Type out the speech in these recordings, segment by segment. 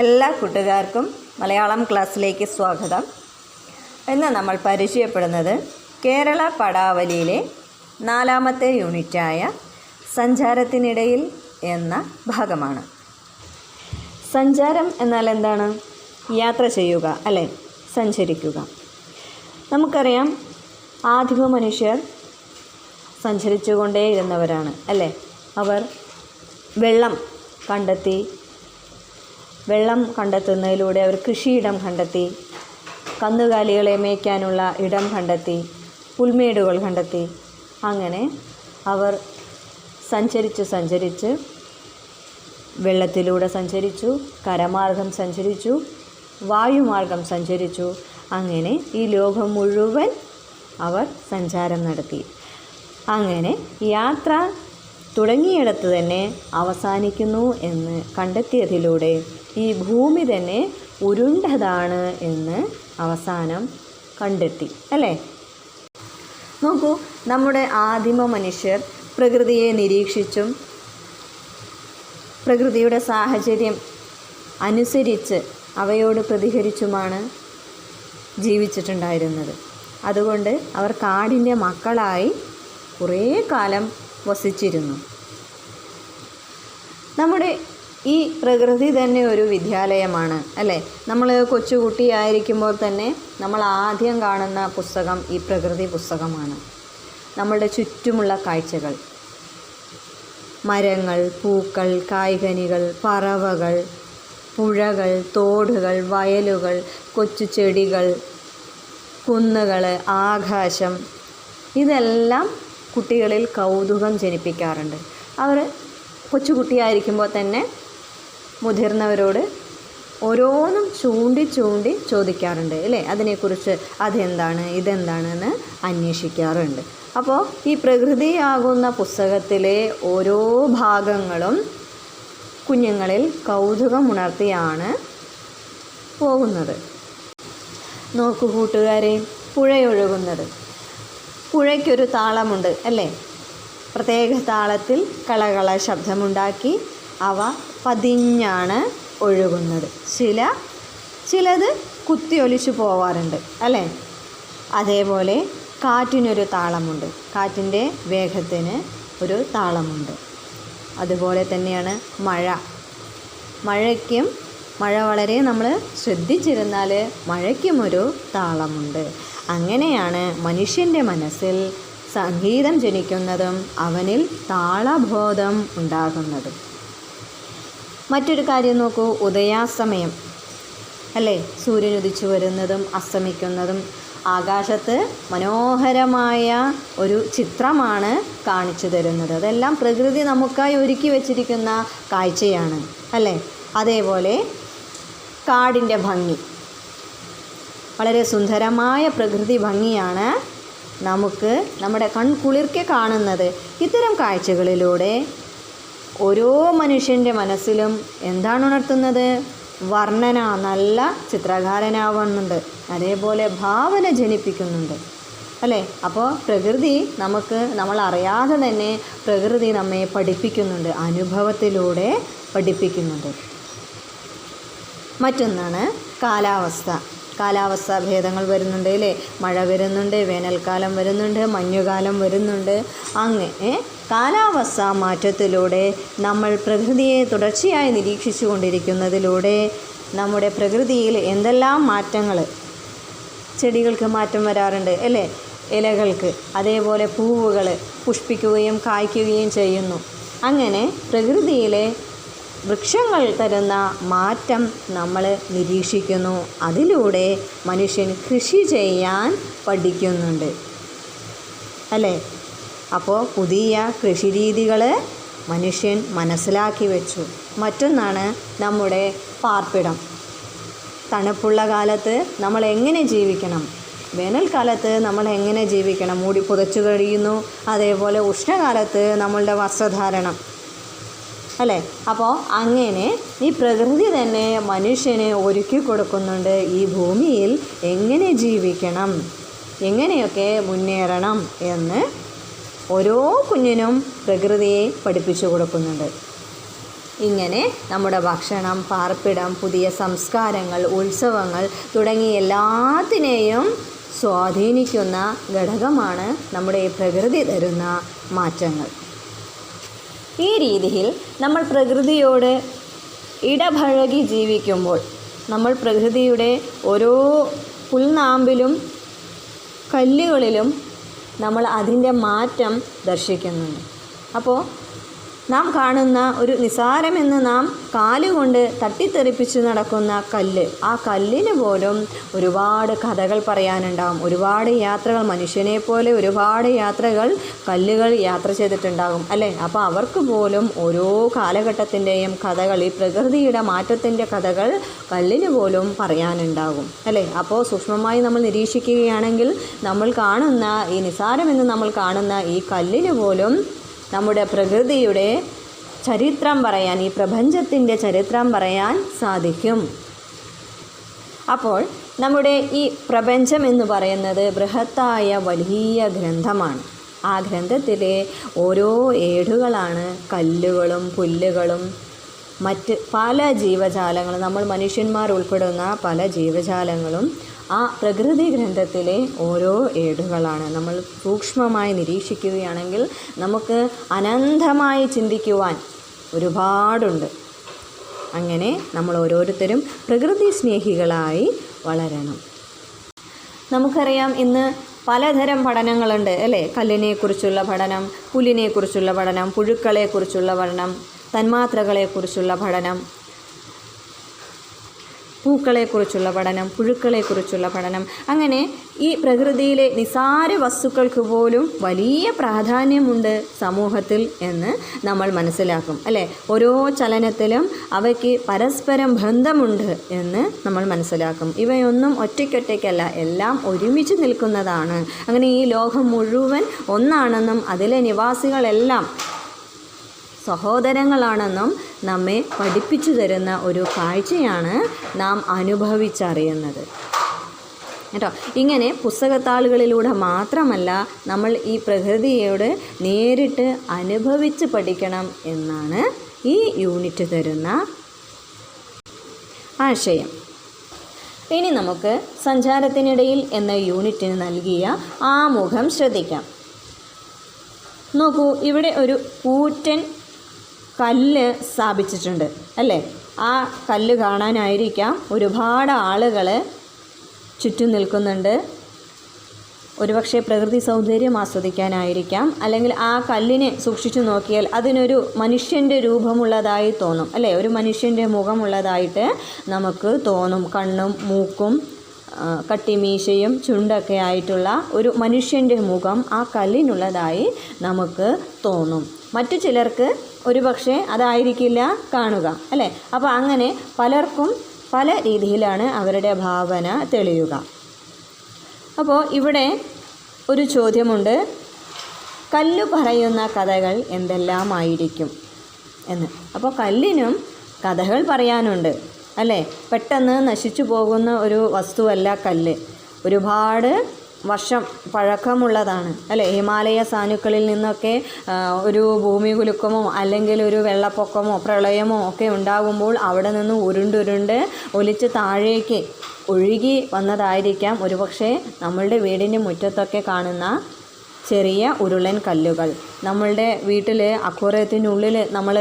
എല്ലാ കൂട്ടുകാർക്കും മലയാളം ക്ലാസ്സിലേക്ക് സ്വാഗതം. ഇന്ന് നമ്മൾ പരിചയപ്പെടുന്നത് കേരള പടാവലിയിലെ നാലാമത്തെ യൂണിറ്റായ സഞ്ചാരത്തിനിടയിൽ എന്ന ഭാഗമാണ്. സഞ്ചാരം എന്നാൽ എന്താണ്? യാത്ര ചെയ്യുക അല്ലെ? സഞ്ചരിക്കുക. നമുക്കറിയാം ആദിമ മനുഷ്യർ സഞ്ചരിച്ചുകൊണ്ടേയിരുന്നവരാണ് അല്ലേ? അവർ വെള്ളം കണ്ടെത്തി വെള്ളം കണ്ടെത്തുന്നതിലൂടെ അവർ കൃഷിയിടം കണ്ടെത്തി കന്നുകാലികളെ മേയ്ക്കാനുള്ള ഇടം കണ്ടെത്തി പുൽമേടുകൾ കണ്ടെത്തി. അങ്ങനെ അവർ സഞ്ചരിച്ച് സഞ്ചരിച്ച് വെള്ളത്തിലൂടെ സഞ്ചരിച്ചു കരമാർഗം സഞ്ചരിച്ചു വായുമാർഗം സഞ്ചരിച്ചു. അങ്ങനെ ഈ ലോകം മുഴുവൻ അവർ സഞ്ചാരം നടത്തി. അങ്ങനെ യാത്ര തുടങ്ങിയിടത്ത് തന്നെ അവസാനിക്കുന്നു എന്ന് കണ്ടെത്തിയതിലൂടെ ഈ ഭൂമി തന്നെ ഉരുണ്ടതാണ് എന്ന് അവസാനം കണ്ടെത്തി അല്ലേ? നോക്കൂ നമ്മുടെ ആദിമ മനുഷ്യർ പ്രകൃതിയെ നിരീക്ഷിച്ചും പ്രകൃതിയുടെ സാഹചര്യം അനുസരിച്ച് അവയോട് പ്രതികരിച്ചുമാണ് ജീവിച്ചിട്ടുണ്ടായിരുന്നത്. അതുകൊണ്ട് അവർ കാടിന്റെ മക്കളായി കുറേ കാലം വസിച്ചിരുന്നു. നമ്മുടെ ഈ പ്രകൃതി തന്നെ ഒരു വിദ്യാലയമാണ് അല്ലേ? നമ്മൾ കൊച്ചുകുട്ടിയായിരിക്കുമ്പോൾ തന്നെ നമ്മൾ ആദ്യം കാണുന്ന പുസ്തകം ഈ പ്രകൃതി പുസ്തകമാണ്. നമ്മളുടെ ചുറ്റുമുള്ള കാഴ്ചകൾ. മരങ്ങൾ പൂക്കൾ കായ്കനികൾ പറവകൾ പുഴകൾ തോടുകൾ വയലുകൾ കൊച്ചു ചെടികൾ കുന്നുകൾ ആകാശം. ഇതെല്ലാം കുട്ടികളിൽ കൗതുകം ജനിപ്പിക്കാറുണ്ട്. അവർ കൊച്ചുകുട്ടിയായിരിക്കുമ്പോൾ തന്നെ മുതിർന്നവരോട് ഓരോന്നും ചൂണ്ടി ചൂണ്ടി ചോദിക്കാറുണ്ട് അല്ലേ? അതിനെക്കുറിച്ച് അതെന്താണ് ഇതെന്താണെന്ന് അന്വേഷിക്കാറുണ്ട്. അപ്പോൾ ഈ പ്രകൃതിയാകുന്ന പുസ്തകത്തിലെ ഓരോ ഭാഗങ്ങളും കുഞ്ഞുങ്ങളിൽ കൗതുകമുണർത്തിയാണ് പോകുന്നത്. നോക്കൂ കൂട്ടുകാരെ പുഴയൊഴുകുന്നത് പുഴയ്ക്കൊരു താളമുണ്ട് അല്ലേ? പ്രത്യേക താളത്തിൽ കളകള ശബ്ദമുണ്ടാക്കി അവ പതിഞ്ഞാണ് ഒഴുകുന്നത്. ചില ചിലത് കുത്തിയൊലിച്ചു പോവാറുണ്ട് അല്ലേ? അതേപോലെ കാറ്റിനൊരു താളമുണ്ട്. കാറ്റിന്റെ വേഗത്തിന് ഒരു താളമുണ്ട്. അതുപോലെ തന്നെയാണ് മഴ. മഴയ്ക്കും മഴ വളരെ നമ്മൾ ശ്രദ്ധിച്ചിരുന്നാൽ മഴയ്ക്കും ഒരു താളമുണ്ട്. അങ്ങനെയാണ് മനുഷ്യന്റെ മനസ്സിൽ സംഗീതം ജനിക്കുന്നതും അവനിൽ താളബോധം ഉണ്ടാകുന്നതും. മറ്റൊരു കാര്യം നോക്കൂ. ഉദയാസമയം. അല്ലേ? സൂര്യൻ ഉദിച്ചു വരുന്നതും അസ്തമിക്കുന്നതും ആകാശത്ത് മനോഹരമായ ഒരു ചിത്രമാണ് കാണിച്ചു തരുന്നത്. അതെല്ലാം പ്രകൃതി നമുക്കായി ഒരുക്കി വച്ചിരിക്കുന്ന കാഴ്ചയാണ്. അല്ലേ? അതേപോലെ കാടിന്റെ ഭംഗി. വളരെ സുന്ദരമായ പ്രകൃതി ഭംഗിയാണ് നമുക്ക് നമ്മുടെ കൺകുളിർക്കെ കാണുന്നത്. ഇത്തരം കാഴ്ചകളിലൂടെ ഓരോ മനുഷ്യന്റെ മനസ്സിലും എന്താണ് ഉണർത്തുന്നത്? വർണന നല്ല ചിത്രകാരനാവുന്നുണ്ട്. അതേപോലെ ഭാവന ജനിപ്പിക്കുന്നുണ്ട്. അല്ലേ? അപ്പോൾ പ്രകൃതി നമുക്ക് നമ്മൾ അറിയാതെ തന്നെ പ്രകൃതി നമ്മെ പഠിപ്പിക്കുന്നുണ്ട്. അനുഭവത്തിലൂടെ പഠിപ്പിക്കുന്നുണ്ട്. മറ്റൊന്നാണ് കാലാവസ്ഥ. കാലാവസ്ഥ ഭേദങ്ങൾ വരുന്നുണ്ട് അല്ലേ? മഴ വരുന്നുണ്ട് വേനൽക്കാലം വരുന്നുണ്ട് മഞ്ഞുകാലം വരുന്നുണ്ട്. അങ്ങനെ കാലാവസ്ഥാ മാറ്റത്തിലൂടെ നമ്മൾ പ്രകൃതിയെ തുടർച്ചയായി നിരീക്ഷിച്ചു കൊണ്ടിരിക്കുന്നതിലൂടെ നമ്മുടെ പ്രകൃതിയിൽ എന്തെല്ലാം മാറ്റങ്ങൾ ചെടികൾക്ക് മാറ്റം വരാറുണ്ട് അല്ലേ? ഇലകൾക്ക് അതേപോലെ പൂവുകൾ പുഷ്പിക്കുകയും കായ്ക്കുകയും ചെയ്യുന്നു. അങ്ങനെ പ്രകൃതിയിലെ വൃക്ഷങ്ങൾ തരുന്ന മാറ്റം നമ്മൾ നിരീക്ഷിക്കുന്നു. അതിലൂടെ മനുഷ്യൻ കൃഷി ചെയ്യാൻ പഠിക്കുന്നുണ്ട് അല്ലേ? അപ്പോൾ പുതിയ കൃഷിരീതികൾ മനുഷ്യൻ മനസ്സിലാക്കി വെച്ചു. മറ്റൊന്നാണ് നമ്മുടെ പാർപ്പിടം. തണുപ്പുള്ള കാലത്ത് നമ്മൾ എങ്ങനെ ജീവിക്കണം? വേനൽക്കാലത്ത് നമ്മൾ എങ്ങനെ ജീവിക്കണം? മൂടി പുതച്ചു കഴിയുന്നു അതേപോലെ ഉഷ്ണകാലത്ത് നമ്മളുടെ വസ്ത്രധാരണം. അല്ലേ? അപ്പോൾ അങ്ങനെ ഈ പ്രകൃതി തന്നെ മനുഷ്യന് ഒരുക്കി കൊടുക്കുന്നുണ്ട് ഈ ഭൂമിയിൽ എങ്ങനെ ജീവിക്കണം? എങ്ങനെയൊക്കെ മുന്നേറണം എന്ന് ഓരോ കുഞ്ഞിനും പ്രകൃതിയെ പഠിപ്പിച്ചു കൊടുക്കുന്നുണ്ട്. ഇങ്ങനെ നമ്മുടെ ഭക്ഷണം പാർപ്പിടം പുതിയ സംസ്കാരങ്ങൾ ഉത്സവങ്ങൾ തുടങ്ങി എല്ലാത്തിനെയും സ്വാധീനിക്കുന്ന ഘടകമാണ് നമ്മുടെ ഈ പ്രകൃതി തരുന്ന മാറ്റങ്ങൾ. ഈ രീതിയിൽ നമ്മൾ പ്രകൃതിയോട് ഇടപഴകി ജീവിക്കുമ്പോൾ നമ്മൾ പ്രകൃതിയുടെ ഓരോ പുൽനാമ്പിലും കല്ലുകളിലും നമ്മൾ അതിന്റെ മാറ്റം ദർശിക്കുന്നുണ്ട്. അപ്പോൾ നാം കാണുന്ന ഒരു നിസാരമെന്ന് നാം കാലുകൊണ്ട് തട്ടിത്തെറിപ്പിച്ച് നടക്കുന്ന കല്ല്. ആ കല്ലിന് പോലും ഒരുപാട് കഥകൾ പറയാനുണ്ടാകും ഒരുപാട് യാത്രകൾ മനുഷ്യനെ പോലെ ഒരുപാട് യാത്രകൾ കല്ലുകൾ യാത്ര ചെയ്തിട്ടുണ്ടാകും അല്ലേ? അപ്പോൾ അവർക്ക് പോലും ഓരോ കാലഘട്ടത്തിന്റെയും കഥകൾ ഈ പ്രകൃതിയുടെ മാറ്റത്തിന്റെ കഥകൾ കല്ലിന് പോലും പറയാനുണ്ടാകും അല്ലേ? അപ്പോൾ സൂക്ഷ്മമായി നമ്മൾ നിരീക്ഷിക്കുകയാണെങ്കിൽ നമ്മൾ കാണുന്ന ഈ നിസാരമെന്ന് നമ്മൾ കാണുന്ന ഈ കല്ലിന് പോലും നമ്മുടെ പ്രകൃതിയുടെ ചരിത്രം പറയാൻ ഈ പ്രപഞ്ചത്തിന്റെ ചരിത്രം പറയാൻ സാധിക്കും. അപ്പോൾ നമ്മുടെ ഈ പ്രപഞ്ചം എന്ന് പറയുന്നത് ബൃഹത്തായ വലിയ ഗ്രന്ഥമാണ്. ആ ഗ്രന്ഥത്തിലെ ഓരോ ഏടുകളാണ് കല്ലുകളും പുല്ലുകളും മറ്റ് പല ജീവജാലങ്ങളും. നമ്മൾ മനുഷ്യന്മാർ ഉൾപ്പെടുന്ന പല ജീവജാലങ്ങളും ആ പ്രകൃതി ഗ്രന്ഥത്തിലെ ഓരോ ഏടുകളാണ്. നമ്മൾ സൂക്ഷ്മമായി നിരീക്ഷിക്കുകയാണെങ്കിൽ നമുക്ക് അനന്തമായി ചിന്തിക്കുവാൻ ഒരുപാടുണ്ട്. അങ്ങനെ നമ്മൾ ഓരോരുത്തരും പ്രകൃതി സ്നേഹികളായി വളരണം. നമുക്കറിയാം ഇന്ന് പലതരം പഠനങ്ങളുണ്ട് അല്ലേ? കല്ലിനെക്കുറിച്ചുള്ള പഠനം പുലിനെക്കുറിച്ചുള്ള പഠനം പുഴുക്കളെക്കുറിച്ചുള്ള പഠനം തന്മാത്രകളെക്കുറിച്ചുള്ള പഠനം പൂക്കളെക്കുറിച്ചുള്ള പഠനം പുഴുക്കളെക്കുറിച്ചുള്ള പഠനം. അങ്ങനെ ഈ പ്രകൃതിയിലെ നിസാര വസ്തുക്കൾക്ക് പോലും വലിയ പ്രാധാന്യമുണ്ട് സമൂഹത്തിൽ എന്ന് നമ്മൾ മനസ്സിലാക്കും അല്ലേ? ഓരോ ചലനത്തിലും അവയ്ക്ക് പരസ്പരം ബന്ധമുണ്ട് എന്ന് നമ്മൾ മനസ്സിലാക്കും. ഇവയൊന്നും ഒറ്റയ്ക്കൊറ്റയ്ക്കല്ല എല്ലാം ഒരുമിച്ച് നിൽക്കുന്നതാണ്. അങ്ങനെ ഈ ലോകം മുഴുവൻ ഒന്നാണെന്നും അതിലെ നിവാസികളെല്ലാം സഹോദരങ്ങളാണെന്നും നമ്മെ പഠിപ്പിച്ചു തരുന്ന ഒരു കാഴ്ചയാണ് നാം അനുഭവിച്ചറിയുന്നത്. കേട്ടോ? ഇങ്ങനെ പുസ്തകത്താളുകളിലൂടെ മാത്രമല്ല നമ്മൾ ഈ പ്രകൃതിയോട് നേരിട്ട് അനുഭവിച്ച് പഠിക്കണം എന്നാണ് ഈ യൂണിറ്റ് തരുന്ന ആശയം. ഇനി നമുക്ക് സഞ്ചാരത്തിനിടയിൽ എന്ന യൂണിറ്റിന് നൽകിയ ആമുഖം ശ്രദ്ധിക്കാം. നോക്കൂ ഇവിടെ ഒരു കൂറ്റൻ കല്ല് സ്ഥാപിച്ചിട്ടുണ്ട് അല്ലേ? ആ കല്ല് കാണാനായിരിക്കാം ഒരുപാട് ആളുകൾ ചുറ്റും നിൽക്കുന്നുണ്ട്. ഒരുപക്ഷെ പ്രകൃതി സൗന്ദര്യം ആസ്വദിക്കാനായിരിക്കാം. അല്ലെങ്കിൽ ആ കല്ലിനെ സൂക്ഷിച്ചു നോക്കിയാൽ അതിനൊരു മനുഷ്യന്റെ രൂപമുള്ളതായി തോന്നും അല്ലേ? ഒരു മനുഷ്യന്റെ മുഖമുള്ളതായിട്ട് നമുക്ക് തോന്നും. കണ്ണും മൂക്കും കട്ടിമീശയും ചുണ്ടൊക്കെ ആയിട്ടുള്ള ഒരു മനുഷ്യന്റെ മുഖം ആ കല്ലിനുള്ളതായി നമുക്ക് തോന്നും. മറ്റു ചിലർക്ക് ഒരുപക്ഷെ അതായിരിക്കില്ല കാണുക അല്ലേ? അപ്പോൾ അങ്ങനെ പലർക്കും പല രീതിയിലാണ് അവരുടെ ഭാവന തെളിയുക. അപ്പോൾ ഇവിടെ ഒരു ചോദ്യമുണ്ട്. കല്ല് പറയുന്ന കഥകൾ എന്തെല്ലാമായിരിക്കും എന്ന്. അപ്പോൾ കല്ലിനും കഥകൾ പറയാനുണ്ട് അല്ലേ? പെട്ടെന്ന് നശിച്ചു പോകുന്ന ഒരു വസ്തുവല്ല കല്ല്. ഒരുപാട് വർഷം പഴക്കമുള്ളതാണ്. അല്ലേ? ഹിമാലയ സാനുക്കളിൽ നിന്നൊക്കെ ഒരു ഭൂമി കുലുക്കമോ അല്ലെങ്കിൽ ഒരു വെള്ളപ്പൊക്കമോ പ്രളയമോ ഒക്കെ ഉണ്ടാകുമ്പോൾ അവിടെ നിന്ന് ഉരുണ്ടുരുണ്ട് ഒലിച്ച് താഴേക്ക് ഒഴുകി വന്നതായിരിക്കാം. ഒരുപക്ഷെ നമ്മളുടെ വീടിന്റെ മുറ്റത്തൊക്കെ കാണുന്ന ചെറിയ ഉരുളൻ കല്ലുകൾ. നമ്മളുടെ വീട്ടിൽ അക്വറിയത്തിനുള്ളിൽ നമ്മൾ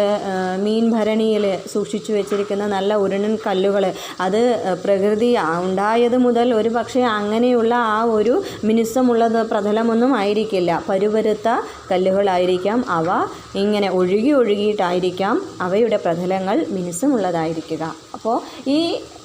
മീൻ ഭരണിയിൽ സൂക്ഷിച്ചു വെച്ചിരിക്കുന്ന നല്ല ഉരുളൻ കല്ലുകൾ അത് പ്രകൃതി ഉണ്ടായത് മുതൽ ഒരു പക്ഷേ അങ്ങനെയുള്ള ആ ഒരു മിനുസമുള്ളത് പ്രതലമൊന്നും ആയിരിക്കില്ല. പരുപരുത്ത കല്ലുകളായിരിക്കാം അവ. ഇങ്ങനെ ഒഴുകി ഒഴുകിയിട്ടായിരിക്കാം അവയുടെ പ്രതലങ്ങൾ മിനുസമുള്ളതായിരിക്കുക. അപ്പോൾ ഈ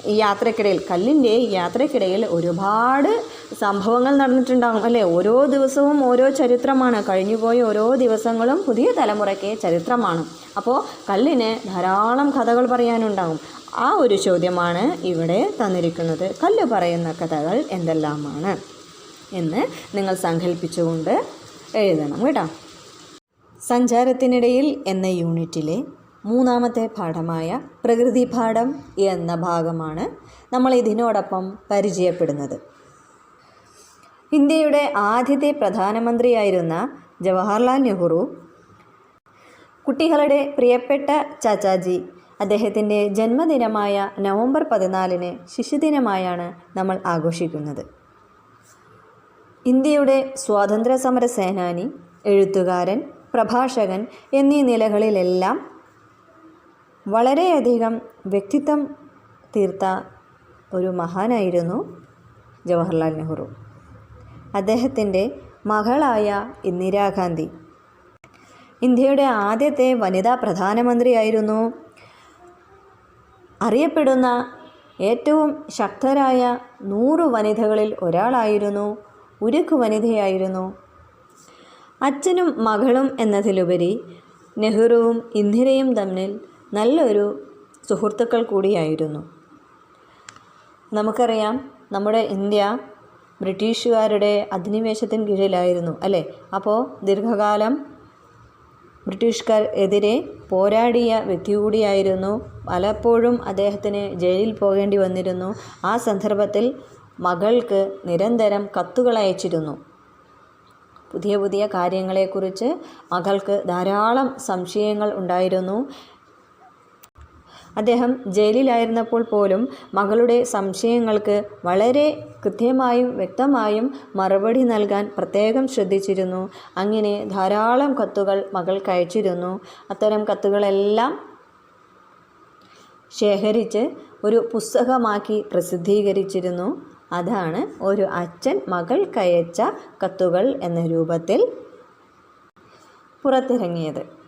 യാത്രക്കിടയിൽ കല്ലിന്റെ യാത്രക്കിടയിൽ ഒരുപാട് സംഭവങ്ങൾ നടന്നിട്ടുണ്ടാകും അല്ലേ? ഓരോ ദിവസവും ഓരോ ചരിത്രമാണ്. കഴിഞ്ഞുപോയ ഓരോ ദിവസങ്ങളും പുതിയ തലമുറയ്ക്ക് ചരിത്രമാണ്. അപ്പോൾ കല്ലിന് ധാരാളം കഥകൾ പറയാനുണ്ടാകും ആ ഒരു ചോദ്യമാണ് ഇവിടെ തന്നിരിക്കുന്നത്. കല്ല് പറയുന്ന കഥകൾ എന്തെല്ലാമാണ്? എന്ന് നിങ്ങൾ സങ്കല്പിച്ചുകൊണ്ട് എഴുതണം കേട്ടോ. സഞ്ചാരത്തിനിടയിൽ എന്ന യൂണിറ്റിലെ മൂന്നാമത്തെ പാഠമായ പ്രകൃതി പാഠം എന്ന ഭാഗമാണ് നമ്മൾ ഇതിനോടൊപ്പം പരിചയപ്പെടുന്നത്. ഇന്ത്യയുടെ ആദ്യത്തെ പ്രധാനമന്ത്രിയായിരുന്ന ജവഹർലാൽ നെഹ്റു കുട്ടികളുടെ പ്രിയപ്പെട്ട ചാച്ചാജി അദ്ദേഹത്തിന്റെ ജന്മദിനമായ നവംബർ പതിനാലിന് ശിശുദിനമായാണ് നമ്മൾ ആഘോഷിക്കുന്നത്. ഇന്ത്യയുടെ സ്വാതന്ത്ര്യ സമര സേനാനി എഴുത്തുകാരൻ പ്രഭാഷകൻ എന്നീ നിലകളിലെല്ലാം വളരെയധികം വ്യക്തിത്വം തീർത്ത ഒരു മഹാനായിരുന്നു ജവഹർലാൽ നെഹ്റു. അദ്ദേഹത്തിന്റെ മകളായ ഇന്ദിരാഗാന്ധി ഇന്ത്യയുടെ ആദ്യത്തെ വനിതാ പ്രധാനമന്ത്രിയായിരുന്നു. അറിയപ്പെടുന്ന ഏറ്റവും ശക്തരായ നൂറ് വനിതകളിൽ ഒരാളായിരുന്നു. ഉരുക്കു വനിതയായിരുന്നു. അച്ഛനും മകളും എന്നതിലുപരി നെഹ്റുവും ഇന്ദിരയും തമ്മിൽ നല്ലൊരു സുഹൃത്തുക്കൾ കൂടിയായിരുന്നു. നമുക്കറിയാം നമ്മുടെ ഇന്ത്യ ബ്രിട്ടീഷുകാരുടെ അധിനിവേശത്തിന് കീഴിലായിരുന്നു അല്ലേ? അപ്പോൾ ദീർഘകാലം ബ്രിട്ടീഷുകാർ പോരാടിയ വ്യക്തി കൂടിയായിരുന്നു. പലപ്പോഴും അദ്ദേഹത്തിന് ജയിലിൽ പോകേണ്ടി വന്നിരുന്നു. ആ സന്ദർഭത്തിൽ മകൾക്ക് നിരന്തരം കത്തുകൾ അയച്ചിരുന്നു. പുതിയ പുതിയ കാര്യങ്ങളെക്കുറിച്ച് മകൾക്ക് ധാരാളം സംശയങ്ങൾ ഉണ്ടായിരുന്നു. അദ്ദേഹം ജയിലിലായിരുന്നപ്പോൾ പോലും മകളുടെ സംശയങ്ങൾക്ക് വളരെ കൃത്യമായും വ്യക്തമായും മറുപടി നൽകാൻ പ്രത്യേകം ശ്രദ്ധിച്ചിരുന്നു. അങ്ങനെ ധാരാളം കത്തുകൾ മകൾക്ക് അയച്ചിരുന്നു. അത്തരം കത്തുകളെല്ലാം ശേഖരിച്ച് ഒരു പുസ്തകമാക്കി പ്രസിദ്ധീകരിച്ചിരുന്നു. അതാണ് ഒരു അച്ഛൻ മകൾക്കയച്ച കത്തുകൾ എന്ന രൂപത്തിൽ പുറത്തിറങ്ങിയത്.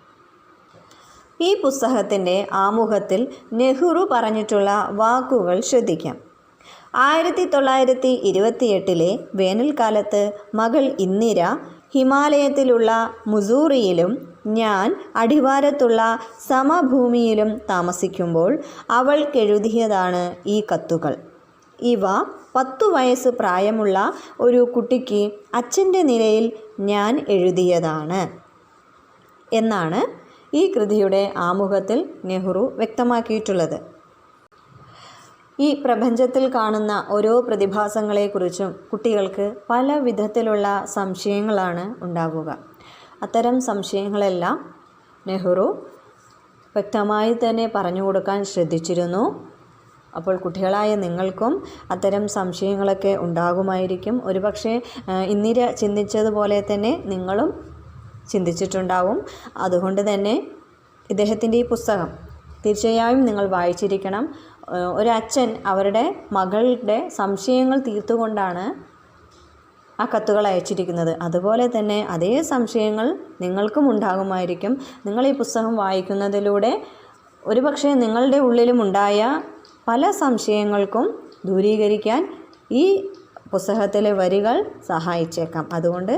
ഈ പുസ്തകത്തിന്റെ ആമുഖത്തിൽ നെഹ്റു പറഞ്ഞിട്ടുള്ള വാക്കുകൾ ശ്രദ്ധിക്കാം. ആയിരത്തി തൊള്ളായിരത്തി ഇരുപത്തിയെട്ടിലെ വേനൽക്കാലത്ത് മകൾ ഇന്ദിര ഹിമാലയത്തിലുള്ള മുസൂറിയിലും ഞാൻ അടിവാരത്തുള്ള സമഭൂമിയിലും താമസിക്കുമ്പോൾ അവൾക്കെഴുതിയതാണ് ഈ കത്തുകൾ. ഇവ പത്തു വയസ്സ് പ്രായമുള്ള ഒരു കുട്ടിക്ക് അച്ഛന്റെ നിലയിൽ ഞാൻ എഴുതിയതാണ്. എന്നാണ് ഈ കൃതിയുടെ ആമുഖത്തിൽ നെഹ്റു വ്യക്തമാക്കിയിട്ടുള്ളത്. ഈ പ്രപഞ്ചത്തിൽ കാണുന്ന ഓരോ പ്രതിഭാസങ്ങളെക്കുറിച്ചും കുട്ടികൾക്ക് പല വിധത്തിലുള്ള സംശയങ്ങളാണ് ഉണ്ടാവുക. അത്തരം സംശയങ്ങളെല്ലാം നെഹ്റു വ്യക്തമായി തന്നെ പറഞ്ഞു കൊടുക്കാൻ ശ്രദ്ധിച്ചിരുന്നു. അപ്പോൾ കുട്ടികളായ നിങ്ങൾക്കും അത്തരം സംശയങ്ങളൊക്കെ ഉണ്ടാകുമായിരിക്കും. ഒരുപക്ഷെ ഇന്ദിര ചിന്തിച്ചതുപോലെ തന്നെ നിങ്ങളും ചിന്തിച്ചിട്ടുണ്ടാവും. അതുകൊണ്ട് തന്നെ ഇദ്ദേഹത്തിന്റെ ഈ പുസ്തകം തീർച്ചയായും നിങ്ങൾ വായിച്ചിരിക്കണം. ഒരച്ഛൻ അവരുടെ മകളുടെ സംശയങ്ങൾ തീർത്തുകൊണ്ടാണ് ആ കത്തുകൾ അയച്ചിരിക്കുന്നത്. അതുപോലെ തന്നെ അതേ സംശയങ്ങൾ നിങ്ങൾക്കും ഉണ്ടാകുമായിരിക്കും. നിങ്ങൾ ഈ പുസ്തകം വായിക്കുന്നതിലൂടെ ഒരുപക്ഷെ നിങ്ങളുടെ ഉള്ളിലും ഉണ്ടായ പല സംശയങ്ങൾക്കും ദൂരീകരിക്കാൻ ഈ പുസ്തകത്തിലെ വരികൾ സഹായിച്ചേക്കാം. അതുകൊണ്ട്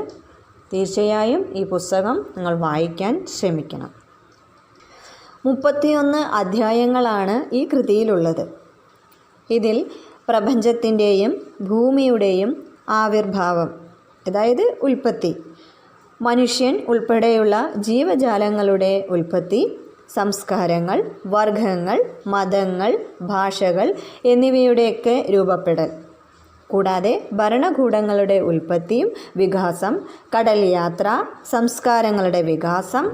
തീർച്ചയായും ഈ പുസ്തകം നിങ്ങൾ വായിക്കാൻ ശ്രമിക്കണം. മുപ്പത്തിയൊന്ന് അധ്യായങ്ങളാണ് ഈ കൃതിയിലുള്ളത്. ഇതിൽ പ്രപഞ്ചത്തിന്റെയും ഭൂമിയുടെയും ആവിർഭാവം അതായത് ഉൽപ്പത്തി മനുഷ്യൻ ഉൾപ്പെടെയുള്ള ജീവജാലങ്ങളുടെ ഉൽപ്പത്തി സംസ്കാരങ്ങൾ വർഗങ്ങൾ മതങ്ങൾ ഭാഷകൾ എന്നിവയുടെയൊക്കെ രൂപപ്പെടൽ. കൂടാതെ ഭരണകൂടങ്ങളുടെ ഉൽപ്പത്തിയും വികാസം കടൽ യാത്ര സംസ്കാരങ്ങളുടെ വികാസം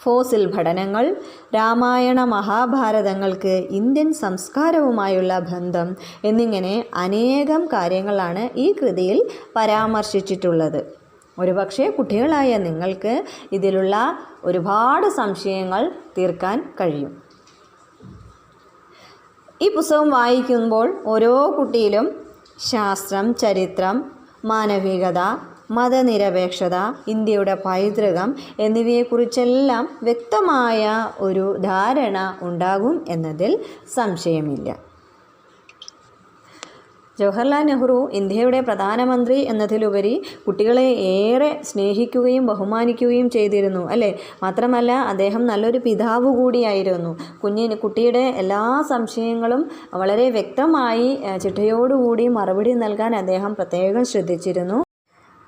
ഫോസിൽ പഠനങ്ങൾ രാമായണ മഹാഭാരതങ്ങൾക്ക് ഇന്ത്യൻ സംസ്കാരവുമായുള്ള ബന്ധം എന്നിങ്ങനെ അനേകം കാര്യങ്ങളാണ് ഈ കൃതിയിൽ പരാമർശിച്ചിട്ടുള്ളത്. ഒരുപക്ഷെ കുട്ടികളായ നിങ്ങൾക്ക് ഇതിലുള്ള ഒരുപാട് സംശയങ്ങൾ തീർക്കാൻ കഴിയും. ഈ പുസ്തകം വായിക്കുമ്പോൾ ഓരോ കുട്ടിയിലും ശാസ്ത്രം ചരിത്രം മാനവികത മതനിരപേക്ഷത ഇന്ത്യയുടെ പൈതൃകം എന്നിവയെക്കുറിച്ചെല്ലാം വ്യക്തമായ ഒരു ധാരണ ഉണ്ടാകും എന്നതിൽ സംശയമില്ല. ജവഹർലാൽ നെഹ്റു ഇന്ത്യയുടെ പ്രധാനമന്ത്രി എന്നതിലുപരി കുട്ടികളെ ഏറെ സ്നേഹിക്കുകയും ബഹുമാനിക്കുകയും ചെയ്തിരുന്നു അല്ലേ? മാത്രമല്ല അദ്ദേഹം നല്ലൊരു പിതാവ് കൂടിയായിരുന്നു. കുഞ്ഞിന് കുട്ടിയുടെ എല്ലാ സംശയങ്ങളും വളരെ വ്യക്തമായി ചിട്ടയോടുകൂടി മറുപടി നൽകാൻ അദ്ദേഹം പ്രത്യേകം ശ്രദ്ധിച്ചിരുന്നു.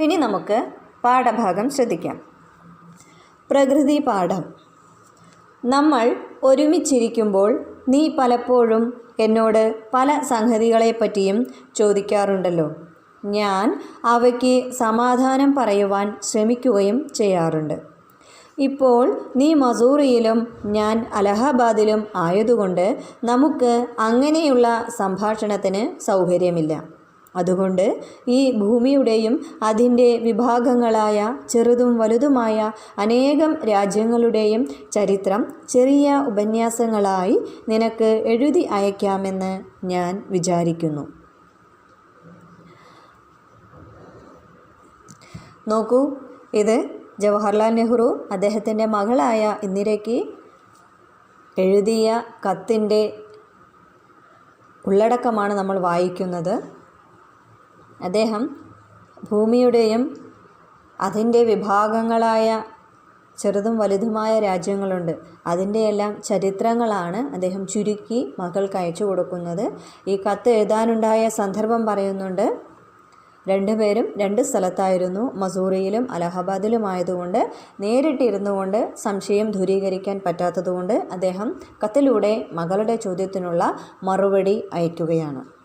ഇനി നമുക്ക് പാഠഭാഗം ശ്രദ്ധിക്കാം. പ്രകൃതി പാഠം. നമ്മൾ ഒരുമിച്ചിരിക്കുമ്പോൾ നീ പലപ്പോഴും എന്നോട് പല സംഗതികളെപ്പറ്റിയും ചോദിക്കാറുണ്ടല്ലോ. ഞാൻ അവയ്ക്ക് സമാധാനം പറയുവാൻ ശ്രമിക്കുകയും ചെയ്യാറുണ്ട്. ഇപ്പോൾ നീ മസൂറിയിലും ഞാൻ അലഹബാദിലും ആയതുകൊണ്ട് നമുക്ക് അങ്ങനെയുള്ള സംഭാഷണത്തിന് സൗകര്യമില്ല. അതുകൊണ്ട് ഈ ഭൂമിയുടെയും അതിന്റെ വിഭാഗങ്ങളായ ചെറുതും വലുതുമായ അനേകം രാജ്യങ്ങളുടെയും ചരിത്രം ചെറിയ ഉപന്യാസങ്ങളായി നിനക്ക് എഴുതി അയക്കാമെന്ന് ഞാൻ വിചാരിക്കുന്നു. നോക്കൂ ഇത് ജവഹർലാൽ നെഹ്റു അദ്ദേഹത്തിന്റെ മകളായ ഇന്ദിരയ്ക്ക് എഴുതിയ കത്തിന്റെ ഉള്ളടക്കമാണ് നമ്മൾ വായിക്കുന്നത്. അദ്ദേഹം ഭൂമിയുടെയും അതിന്റെ വിഭാഗങ്ങളായ ചെറുതും വലുതുമായ രാജ്യങ്ങളുണ്ട്. അതിന്റെയെല്ലാം ചരിത്രങ്ങളാണ് അദ്ദേഹം ചുരുക്കി മകൾക്ക് അയച്ചു കൊടുക്കുന്നത്. ഈ കത്ത് എഴുതാനുണ്ടായ സന്ദർഭം പറയുന്നുണ്ട്. രണ്ടുപേരും രണ്ട് സ്ഥലത്തായിരുന്നു. മസൂറിയിലും അലഹബാദിലുമായതുകൊണ്ട് നേരിട്ടിരുന്നു കൊണ്ട് സംശയം ദൂരീകരിക്കാൻ പറ്റാത്തതുകൊണ്ട് അദ്ദേഹം കത്തിലൂടെ മകളുടെ ചോദ്യത്തിനുള്ള മറുപടി അയക്കുകയാണ്.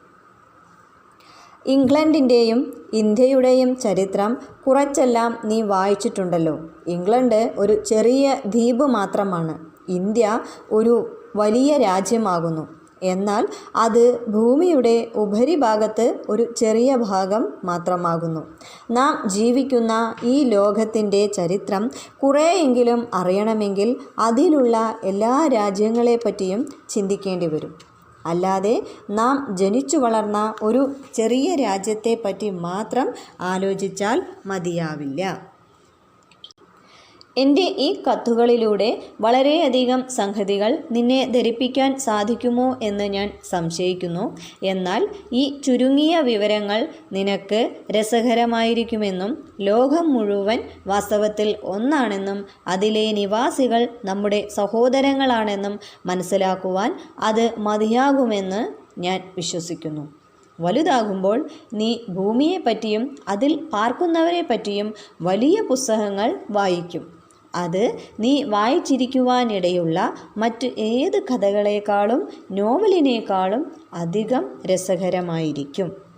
ഇംഗ്ലണ്ടിന്റെയും ഇന്ത്യയുടെയും ചരിത്രം കുറച്ചെല്ലാം നീ വായിച്ചിട്ടുണ്ടല്ലോ. ഇംഗ്ലണ്ട് ഒരു ചെറിയ ദ്വീപ് മാത്രമാണ്. ഇന്ത്യ ഒരു വലിയ രാജ്യമാകുന്നു. എന്നാൽ അത് ഭൂമിയുടെ ഉപരിഭാഗത്ത് ഒരു ചെറിയ ഭാഗം മാത്രമാകുന്നു. നാം ജീവിക്കുന്ന ഈ ലോകത്തിന്റെ ചരിത്രം കുറേയെങ്കിലും അറിയണമെങ്കിൽ അതിലുള്ള എല്ലാ രാജ്യങ്ങളെപ്പറ്റിയും ചിന്തിക്കേണ്ടി വരും. അല്ലാതെ നാം ജനിച്ചു വളർന്ന ഒരു ചെറിയ രാജ്യത്തെ പറ്റി മാത്രം ആലോചിച്ചാൽ മതിയാവില്ല. എന്റെ ഈ കത്തുകളിലൂടെ വളരെയധികം സംഗതികൾ നിന്നെ ധരിപ്പിക്കാൻ സാധിക്കുമോ എന്ന് ഞാൻ സംശയിക്കുന്നു. എന്നാൽ ഈ ചുരുങ്ങിയ വിവരങ്ങൾ നിനക്ക് രസകരമായിരിക്കുമെന്നും ലോകം മുഴുവൻ വാസ്തവത്തിൽ ഒന്നാണെന്നും അതിലെ നിവാസികൾ നമ്മുടെ സഹോദരങ്ങളാണെന്നും മനസ്സിലാക്കുവാൻ അത് മതിയാകുമെന്ന് ഞാൻ വിശ്വസിക്കുന്നു. വലുതാകുമ്പോൾ നീ ഭൂമിയെപ്പറ്റിയും അതിൽ പാർക്കുന്നവരെ പറ്റിയും വലിയ പുസ്തകങ്ങൾ വായിക്കും. അത് നീ വായിച്ചിരിക്കുവാനിടയുള്ള മറ്റ് ഏത് കഥകളേക്കാളും നോവലിനേക്കാളും അധികം രസകരമായിരിക്കും.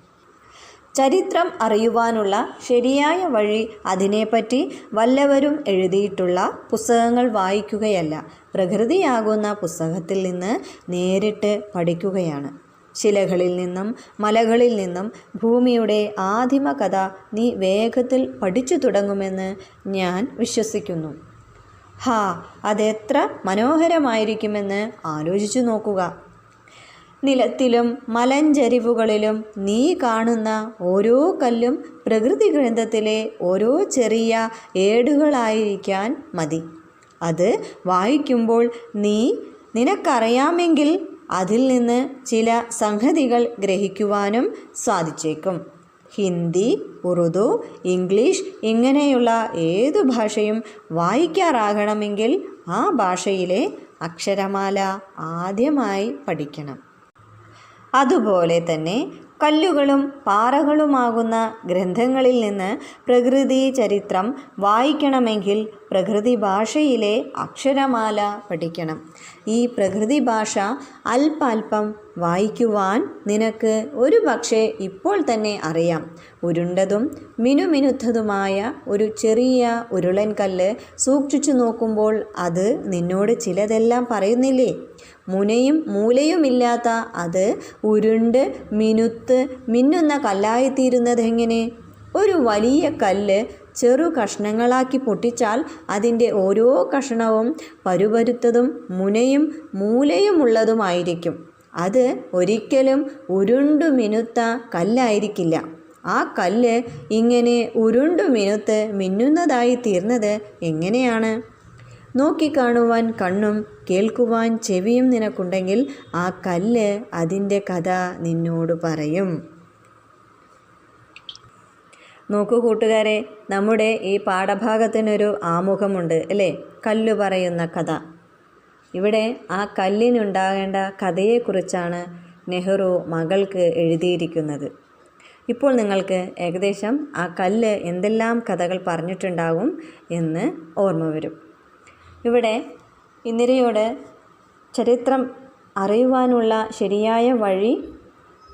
ചരിത്രം അറിയുവാനുള്ള ശരിയായ വഴി അതിനെപ്പറ്റി വല്ലവരും എഴുതിയിട്ടുള്ള പുസ്തകങ്ങൾ വായിക്കുകയല്ല. പ്രകൃതിയാകുന്ന പുസ്തകത്തിൽ നിന്ന് നേരിട്ട് പഠിക്കുകയാണ്. ശിലകളിൽ നിന്നും മലകളിൽ നിന്നും ഭൂമിയുടെ ആദിമ കഥ നീ വേഗത്തിൽ പഠിച്ചു തുടങ്ങുമെന്ന് ഞാൻ വിശ്വസിക്കുന്നു. ഹാ അതെത്ര മനോഹരമായിരിക്കുമെന്ന് ആലോചിച്ചു നോക്കുക. നിലത്തിലും മലഞ്ചരിവുകളിലും നീ കാണുന്ന ഓരോ കല്ലും പ്രകൃതി ഗ്രന്ഥത്തിലെ ഓരോ ചെറിയ ഏടുകളായിരിക്കാൻ മതി. അത് വായിക്കുമ്പോൾ നീ നിനക്കറിയാമെങ്കിൽ അതിൽ നിന്ന് ചില സംഗതികൾ ഗ്രഹിക്കുവാനും സാധിച്ചേക്കും. ഹിന്ദി ഉറുദു ഇംഗ്ലീഷ് ഇങ്ങനെയുള്ള ഏതു ഭാഷയും വായിക്കാറാകണമെങ്കിൽ ആ ഭാഷയിലെ അക്ഷരമാല ആദ്യമായി പഠിക്കണം. അതുപോലെ തന്നെ കല്ലുകളും പാറകളുമാകുന്ന ഗ്രന്ഥങ്ങളിൽ നിന്ന് പ്രകൃതി ചരിത്രം വായിക്കണമെങ്കിൽ പ്രകൃതി ഭാഷയിലെ അക്ഷരമാല പഠിക്കണം. ഈ പ്രകൃതി ഭാഷ അല്പാൽപ്പം വായിക്കുവാൻ നിനക്ക് ഒരു പക്ഷേ ഇപ്പോൾ തന്നെ അറിയാം. ഉരുണ്ടതും മിനുമിനുത്തതുമായ ഒരു ചെറിയ ഉരുളൻ കല്ല് സൂക്ഷിച്ചു നോക്കുമ്പോൾ അത് നിന്നോട് ചിലതെല്ലാം പറയുന്നില്ലേ? മുനയും മൂലയുമില്ലാത്ത അത് ഉരുണ്ട് മിനുത്ത് മിന്നുന്ന കല്ലായിത്തീരുന്നത് എങ്ങനെ ഒരു വലിയ കല്ല് ചെറു കഷ്ണങ്ങളാക്കി പൊട്ടിച്ചാൽ അതിന്റെ ഓരോ കഷണവും പരുപരുത്തതും മുനയും മൂലയുമുള്ളതുമായിരിക്കും. അത് ഒരിക്കലും ഉരുണ്ടു മിനുത്ത കല്ലായിരിക്കില്ല. ആ കല്ല് ഇങ്ങനെ ഉരുണ്ടു മിനുത്ത് മിന്നുന്നതായി തീർന്നത് എങ്ങനെയാണ്? നോക്കിക്കാണുവാൻ കണ്ണും കേൾക്കുവാൻ ചെവിയും നിനക്കുണ്ടെങ്കിൽ ആ കല്ല് അതിന്റെ കഥ നിന്നോട് പറയും. നോക്കൂ കൂട്ടുകാരെ നമ്മുടെ ഈ പാഠഭാഗത്തിനൊരു ആമുഖമുണ്ട് അല്ലേ? കല്ല് പറയുന്ന കഥ. ഇവിടെ ആ കല്ലിനുണ്ടാകേണ്ട കഥയെക്കുറിച്ചാണ് നെഹ്റു മകൾക്ക് എഴുതിയിരിക്കുന്നത്. ഇപ്പോൾ നിങ്ങൾക്ക് ഏകദേശം ആ കല്ല് എന്തെല്ലാം കഥകൾ പറഞ്ഞിട്ടുണ്ടാകും എന്ന് ഓർമ്മ വരും. ഇവിടെ ഇന്ദിരയോട് ചരിത്രം അറിയുവാനുള്ള ശരിയായ വഴി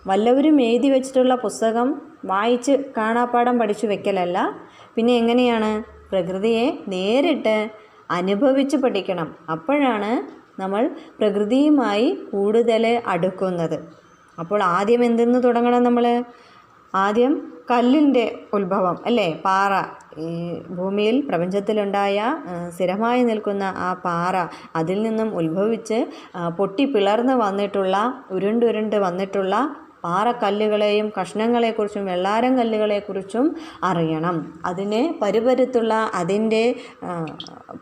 വല്ലവരും എഴുതി വെച്ചിട്ടുള്ള പുസ്തകം വായിച്ച് കാണാപ്പാടം പഠിച്ചു വെക്കലല്ല. പിന്നെ എങ്ങനെയാണ് പ്രകൃതിയെ നേരിട്ട് അനുഭവിച്ച് പഠിക്കണം? അപ്പോഴാണ് നമ്മൾ പ്രകൃതിയുമായി കൂടുതൽ അടുക്കുന്നത്. അപ്പോൾ ആദ്യം എന്തെന്ന് തുടങ്ങണം നമ്മൾ ആദ്യം കല്ലിന്റെ ഉത്ഭവം അല്ലേ? പാറ. ഈ ഭൂമിയിൽ പ്രപഞ്ചത്തിലുണ്ടായ സ്ഥിരമായി നിൽക്കുന്ന ആ പാറ അതിൽ നിന്നും ഉത്ഭവിച്ച് പൊട്ടി പിളർന്ന് വന്നിട്ടുള്ള ഉരുണ്ടുരുണ്ട് വന്നിട്ടുള്ള പാറക്കല്ലുകളെയും കഷ്ണങ്ങളെക്കുറിച്ചും വെള്ളാരം കല്ലുകളെക്കുറിച്ചും അറിയണം. അതിനെ പരുപരുത്തുള്ള അതിന്റെ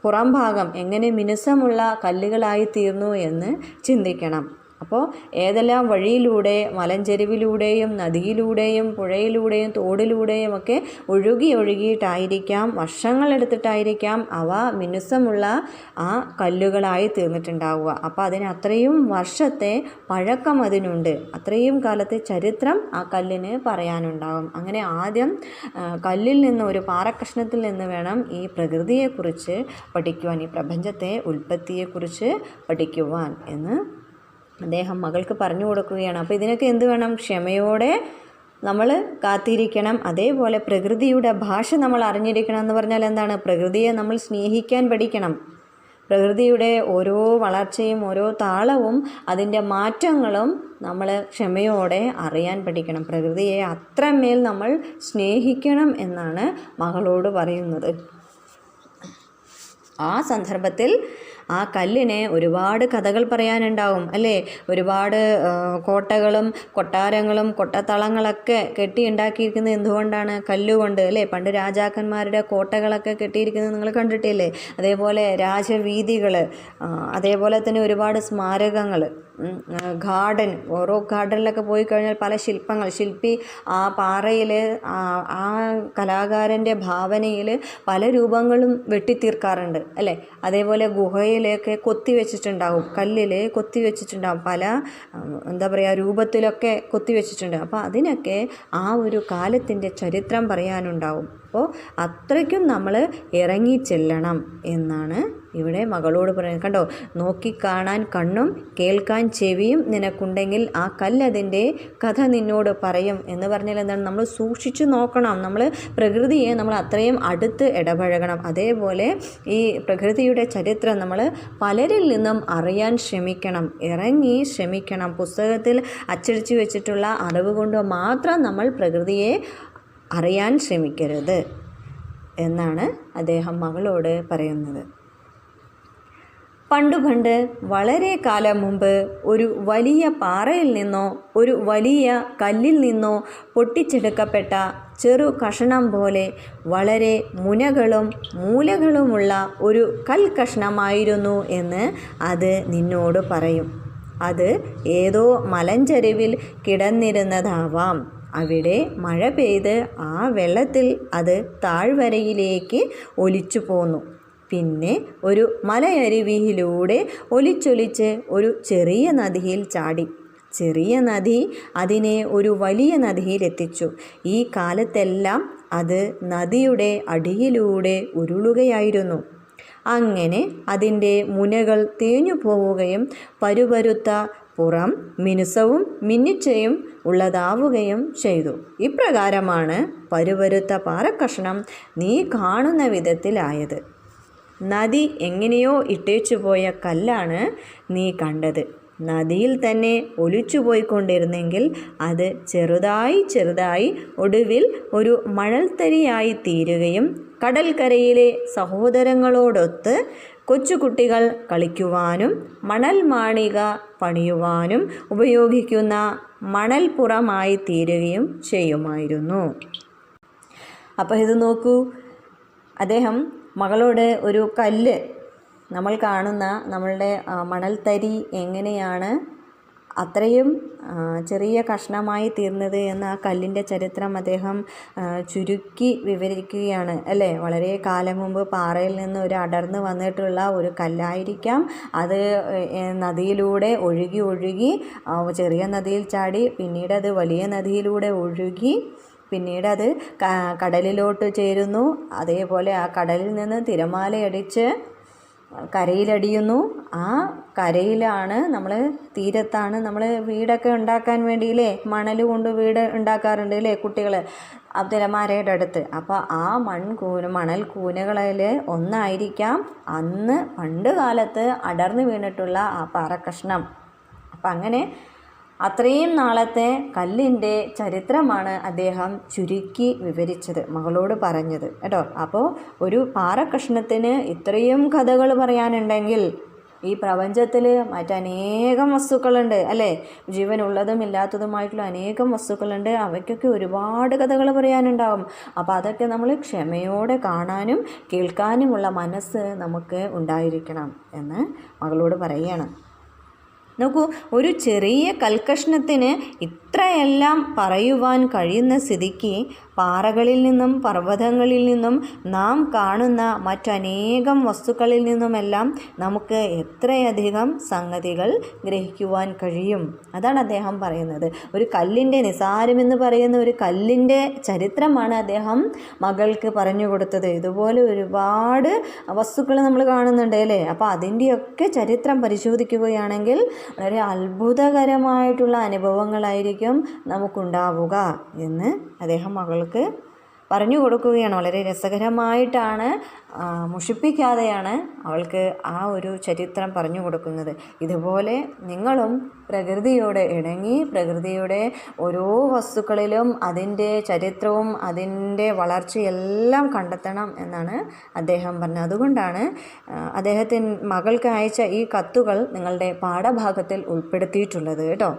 പുറംഭാഗം എങ്ങനെ മിനുസമുള്ള കല്ലുകളായി തീർന്നു എന്ന് ചിന്തിക്കണം. അപ്പോൾ ഏതെല്ലാം വഴിയിലൂടെ മലഞ്ചെരുവിലൂടെയും നദിയിലൂടെയും പുഴയിലൂടെയും തോടിലൂടെയും ഒക്കെ ഒഴുകി ഒഴുകിയിട്ടായിരിക്കാം വർഷങ്ങളെടുത്തിട്ടായിരിക്കാം അവ മിനുസമുള്ള ആ കല്ലുകളായി തീർന്നിട്ടുണ്ടാവുക. അപ്പോൾ അതിന് അത്രയും വർഷത്തെ പഴക്കം അതിനുണ്ട്. അത്രയും കാലത്തെ ചരിത്രം ആ കല്ലിന് പറയാനുണ്ടാകും അങ്ങനെ ആദ്യം കല്ലിൽ നിന്ന് ഒരു പാറക്കഷ്ണത്തിൽ നിന്ന് വേണം ഈ പ്രകൃതിയെക്കുറിച്ച് പഠിക്കുവാൻ ഈ പ്രപഞ്ചത്തെ ഉൽപ്പത്തിയെക്കുറിച്ച് പഠിക്കുവാൻ എന്ന് അദ്ദേഹം മകൾക്ക് പറഞ്ഞു കൊടുക്കുകയാണ്. അപ്പോൾ ഇതിനൊക്കെ എന്ത് വേണം? ക്ഷമയോടെ നമ്മൾ കാത്തിരിക്കണം. അതേപോലെ പ്രകൃതിയുടെ ഭാഷ നമ്മൾ അറിഞ്ഞിരിക്കണം എന്ന് പറഞ്ഞാൽ എന്താണ്? പ്രകൃതിയെ നമ്മൾ സ്നേഹിക്കാൻ പഠിക്കണം. പ്രകൃതിയുടെ ഓരോ വളർച്ചയും ഓരോ താളവും അതിന്റെ മാറ്റങ്ങളും നമ്മൾ ക്ഷമയോടെ അറിയാൻ പഠിക്കണം. പ്രകൃതിയെ അത്രമേൽ നമ്മൾ സ്നേഹിക്കണം എന്നാണ് മകളോട് പറയുന്നത്. ആ സന്ദർഭത്തിൽ ആ കല്ലിന് ഒരുപാട് കഥകൾ പറയാനുണ്ടാവും അല്ലേ? ഒരുപാട് കോട്ടകളും കൊട്ടാരങ്ങളും കൊട്ടത്തളങ്ങളൊക്കെ കെട്ടിയുണ്ടാക്കിയിരിക്കുന്നത് എന്തുകൊണ്ടാണ്? കല്ലുകൊണ്ട് അല്ലേ? പണ്ട് രാജാക്കന്മാരുടെ കോട്ടകളൊക്കെ കെട്ടിയിരിക്കുന്നത് നിങ്ങൾ കണ്ടിട്ടില്ലേ? അതേപോലെ രാജവീതികൾ അതേപോലെ തന്നെ ഒരുപാട് സ്മാരകങ്ങൾ ഗാർഡൻ ഓരോ ഗാർഡനിലൊക്കെ പോയി കഴിഞ്ഞാൽ പല ശില്പങ്ങൾ. ശില്പി ആ പാറയിൽ ആ കലാകാരന്റെ ഭാവനയിൽ പല രൂപങ്ങളും വെട്ടിത്തീർക്കാറുണ്ട് അല്ലേ? അതേപോലെ ഗുഹയിലൊക്കെ കൊത്തി വെച്ചിട്ടുണ്ടാകും കല്ലിൽ കൊത്തി വെച്ചിട്ടുണ്ടാകും പല എന്താ പറയുക രൂപത്തിലൊക്കെ കൊത്തി വെച്ചിട്ടുണ്ട്. അപ്പോൾ അതിനൊക്കെ ആ ഒരു കാലത്തിന്റെ ചരിത്രം പറയാനുണ്ടാവും. അപ്പോൾ അത്രയ്ക്കും നമ്മൾ ഇറങ്ങി ചെല്ലണം എന്നാണ് ഇവിടെ മകളോട് പറയുന്നത്. കണ്ടോ നോക്കിക്കാണാൻ കണ്ണും കേൾക്കാൻ ചെവിയും നിനക്കുണ്ടെങ്കിൽ ആ കല്ലതിന്റെ കഥ നിന്നോട് പറയും എന്ന് പറഞ്ഞാൽ എന്താണ്? നമ്മൾ സൂക്ഷിച്ചു നോക്കണം. നമ്മൾ പ്രകൃതിയെ നമ്മൾ അത്രയും അടുത്ത് ഇടപഴകണം. അതേപോലെ ഈ പ്രകൃതിയുടെ ചരിത്രം നമ്മൾ പലരിൽ നിന്നും അറിയാൻ ശ്രമിക്കണം. ഇറങ്ങി ശ്രമിക്കണം. പുസ്തകത്തിൽ അച്ചടിച്ചു വെച്ചിട്ടുള്ള അറിവ് കൊണ്ട് മാത്രം നമ്മൾ പ്രകൃതിയെ അറിയാൻ ശ്രമിക്കരുത് എന്നാണ് അദ്ദേഹം മകളോട് പറയുന്നത്. പണ്ടു പണ്ട് വളരെ കാലം മുമ്പ് ഒരു വലിയ പാറയിൽ നിന്നോ ഒരു വലിയ കല്ലിൽ നിന്നോ പൊട്ടിച്ചെടുക്കപ്പെട്ട ചെറു കഷണം പോലെ വളരെ മുനകളും മൂലകളുമുള്ള ഒരു കൽക്കഷ്ണമായിരുന്നു എന്ന് അത് നിന്നോട് പറയും. അത് ഏതോ മലഞ്ചരിവിൽ കിടന്നിരുന്നതാവാം. അവിടെ മഴ പെയ്ത് ആ വെള്ളത്തിൽ അത് താഴ്വരയിലേക്ക് ഒലിച്ചു പോന്നു. പിന്നെ ഒരു മലയരുവിയിലൂടെ ഒലിച്ചൊലിച്ച് ഒരു ചെറിയ നദിയിൽ ചാടി. ചെറിയ നദി അതിനെ ഒരു വലിയ നദിയിലെത്തിച്ചു ഈ കാലത്തെല്ലാം അത് നദിയുടെ അടിയിലൂടെ ഉരുളുകയായിരുന്നു. അങ്ങനെ അതിന്റെ മുനകൾ തേഞ്ഞു പോവുകയും പരുപരുത്ത പുറം മിനുസവും മിന്നിച്ചയും ഉള്ളതാവുകയും ചെയ്തു. ഇപ്രകാരമാണ് പരുവരുത്ത പാറക്കഷണം നീ കാണുന്ന വിധത്തിലായത്. നദി എങ്ങനെയോ ഇട്ടേച്ചു പോയ കല്ലാണ് നീ കണ്ടത്. നദിയിൽ തന്നെ ഒലിച്ചു പോയിക്കൊണ്ടിരുന്നെങ്കിൽ അത് ചെറുതായി ചെറുതായി ഒടുവിൽ ഒരു മഴൽത്തരിയായി തീരുകയും കടൽക്കരയിലെ സഹോദരങ്ങളോടൊത്ത് കൊച്ചുകുട്ടികൾ കളിക്കുവാനും മണൽ മാണിക പണിയുവാനും ഉപയോഗിക്കുന്ന മണൽപ്പുറമായി തീരുകയും ചെയ്യുമായിരുന്നു. അപ്പോൾ ഇത് നോക്കൂ. അദ്ദേഹം മകളോട് ഒരു കല്ല് നമ്മൾ കാണുന്ന നമ്മളുടെ മണൽത്തരി എങ്ങനെയാണ് അത്രയും ചെറിയ കഷ്ണമായി തീർന്നത് എന്ന ആ കല്ലിന്റെ ചരിത്രം അദ്ദേഹം ചുരുക്കി വിവരിക്കുകയാണ്. അല്ലേ? വളരെ കാലം മുമ്പ് പാറയിൽ നിന്ന് ഒരു അടർന്ന് വന്നിട്ടുള്ള ഒരു കല്ലായിരിക്കാം. അത് നദിയിലൂടെ ഒഴുകി ഒഴുകി ചെറിയ നദിയിൽ ചാടി പിന്നീട് അത് വലിയ നദിയിലൂടെ ഒഴുകി പിന്നീട് അത് കടലിലോട്ട് ചേരുന്നു. അതേപോലെ ആ കടലിൽ നിന്ന് തിരമാലയടിച്ച് കരയിലടിയുന്നു. ആ കരയിലാണ് നമ്മൾ തീരത്താണ് നമ്മൾ വീടൊക്കെ ഉണ്ടാക്കാൻ വേണ്ടിയില്ലേ മണൽ കൊണ്ട് വീട് ഉണ്ടാക്കാറുണ്ട് അല്ലേ കുട്ടികൾ തിരമാരയുടെ അടുത്ത്. അപ്പോൾ ആ മൺകൂന മണൽ കൂനകളിൽ ഒന്നായിരിക്കാം അന്ന് പണ്ട് കാലത്ത് അടർന്നു വീണിട്ടുള്ള ആ പാറക്കഷ്ണം അപ്പം അങ്ങനെ അത്രയും നാളത്തെ കല്ലിന്റെ ചരിത്രമാണ് അദ്ദേഹം ചുരുക്കി വിവരിച്ചത് മകളോട് പറഞ്ഞത്. കേട്ടോ അപ്പോൾ ഒരു പാറക്കഷ്ണത്തിന് ഇത്രയും കഥകൾ പറയാനുണ്ടെങ്കിൽ ഈ പ്രപഞ്ചത്തിൽ മറ്റനേകം വസ്തുക്കളുണ്ട് അല്ലേ? ജീവനുള്ളതും ഇല്ലാത്തതുമായിട്ടുള്ള അനേകം വസ്തുക്കളുണ്ട്. അവയ്ക്കൊക്കെ ഒരുപാട് കഥകൾ പറയാനുണ്ടാവും. അപ്പോൾ അതൊക്കെ നമ്മൾ ക്ഷമയോടെ കാണാനും കേൾക്കാനുമുള്ള മനസ്സ് നമുക്ക് ഉണ്ടായിരിക്കണം എന്ന് മകളോട് പറയുകയാണ്. നോക്കൂ ഒരു ചെറിയ കൽക്കഷ്ണത്തിന് ഇത്രയെല്ലാം പറയുവാൻ കഴിയുന്ന സ്ഥിതിക്ക് പാറകളിൽ നിന്നും പർവതങ്ങളിൽ നിന്നും നാം കാണുന്ന മറ്റനേകം വസ്തുക്കളിൽ നിന്നുമെല്ലാം നമുക്ക് എത്രയധികം സംഗതികൾ ഗ്രഹിക്കുവാൻ കഴിയും. അതാണ് അദ്ദേഹം പറയുന്നത്. ഒരു കല്ലിന്റെ നിസാരമെന്ന് പറയുന്ന ഒരു കല്ലിന്റെ ചരിത്രമാണ് അദ്ദേഹം മകൾക്ക് പറഞ്ഞു കൊടുത്തത്. ഇതുപോലെ ഒരുപാട് വസ്തുക്കൾ നമ്മൾ കാണുന്നുണ്ട് അല്ലേ? അപ്പോൾ അതിന്റെയൊക്കെ ചരിത്രം പരിശോധിക്കുകയാണെങ്കിൽ വളരെ അത്ഭുതകരമായിട്ടുള്ള അനുഭവങ്ങളായിരിക്കും നമുക്കുണ്ടാവുക എന്ന് അദ്ദേഹം മകൾക്ക് പറഞ്ഞു കൊടുക്കുകയാണ്. വളരെ രസകരമായിട്ടാണ് മുഷിപ്പിക്കാതെയാണ് അവൾക്ക് ആ ഒരു ചരിത്രം പറഞ്ഞു കൊടുക്കുന്നത്. ഇതുപോലെ നിങ്ങളും പ്രകൃതിയോട് ഇണങ്ങി പ്രകൃതിയുടെ ഓരോ വസ്തുക്കളിലും അതിന്റെ ചരിത്രവും അതിന്റെ വളർച്ചയെല്ലാം കണ്ടെത്തണം എന്നാണ് അദ്ദേഹം പറഞ്ഞത്. അതുകൊണ്ടാണ് അദ്ദേഹത്തിൻ മകൾക്ക് അയച്ച ഈ കത്തുകൾ നിങ്ങളുടെ പാഠഭാഗത്തിൽ ഉൾപ്പെടുത്തിയിട്ടുള്ളത് കേട്ടോ.